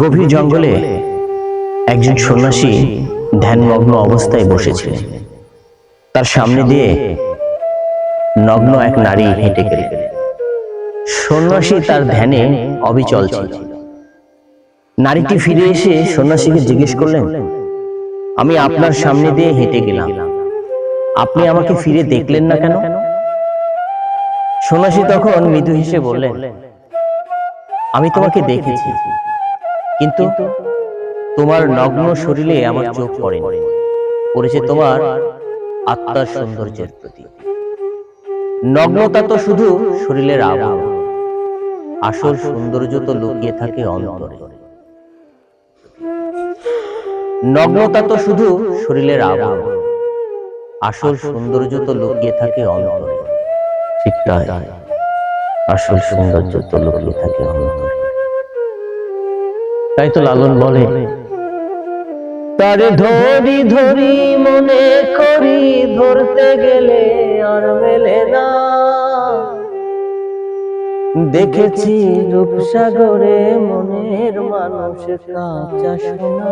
গভীর জঙ্গলে একজন সন্ন্যাসী ধ্যানমগ্ন অবস্থায় বসেছিলেন তার সামনে দিয়ে নগ্ন এক নারী হেঁটে গেলেন। সন্ন্যাসী তার ধ্যানে অবিচল ছিল। নারীটি ফিরে এসে সন্ন্যাসীকে জিজ্ঞেস করলেন আমি আপনার সামনে দিয়ে হেঁটে গেলাম। আপনি আমাকে ফিরে দেখলেন না কেন? সন্ন্যাসী তখন মৃদু হেসে বললেন আমি তোমাকে দেখেছি। কিন্তু তোমার নগ্ন শরীরে আমার চোখ পড়ে পড়েছে তোমার আত্মার সৌন্দর্যের প্রতি। নগ্নতা তো শুধু শরীরের আবরণ। আসল সৌন্দর্য তো লুকিয়ে থাকে অন্তরে। নগ্নতা তো শুধু শরীরের আবরণ। আসল সৌন্দর্য তো লুকিয়ে থাকে অন্তরে। ঠিক তাই। আসল সৌন্দর্য তো লুকিয়ে থাকে অন্তরে। তাই তো লালন বলে। তারে ধরি ধরি, মনে করি, ধরতে গেলে আর মেলে না। দেখেছি রূপসাগরে মনের মানুষ কাঁচা সোনা।